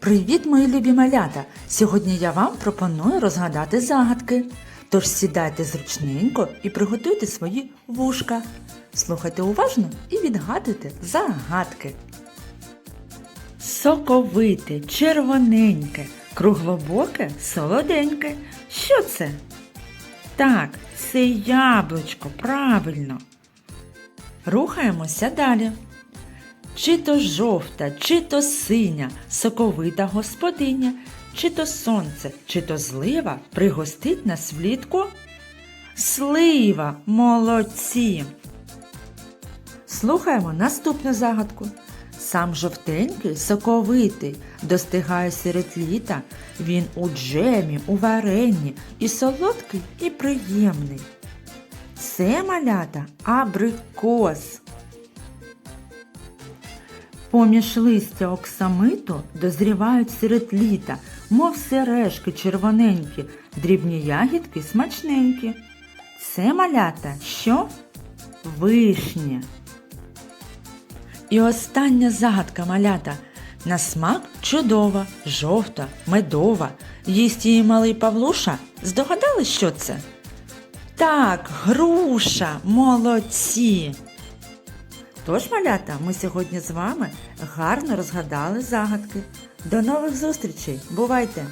Привіт, мої любі малята! Сьогодні я вам пропоную розгадати загадки. Тож сідайте зручненько і приготуйте свої вушка. Слухайте уважно і відгадуйте загадки. Соковите, червоненьке, круглобоке, солоденьке. Що це? Так, це яблучко, правильно. Рухаємося далі. Чи то жовта, чи то синя, соковита господиня, чи то сонце, чи то злива пригостить нас влітку? Слива, молодці! Слухаємо наступну загадку. Сам жовтенький, соковитий, достигає серед літа. Він у джемі, у варенні, і солодкий, і приємний. Це малята абрикос. Поміж листя оксамиту дозрівають серед літа, мов сережки червоненькі, дрібні ягідки смачненькі. Це малята що? Вишні. І остання загадка малята. На смак чудова, жовта, медова. Їсть її малий Павлуша. Здогадались, що це? Так, груша, молодці. Тож, малята, ми сьогодні з вами гарно розгадали загадки. До нових зустрічей! Бувайте!